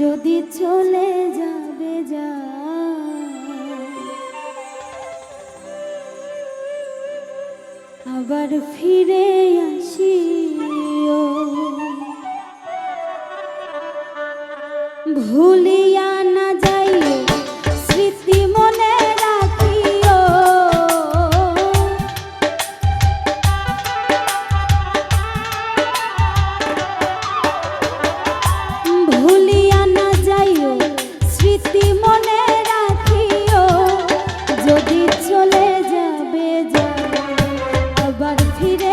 যদি চলে যাবে যা। আবার ফিরে আসি ভুলিয়া but if he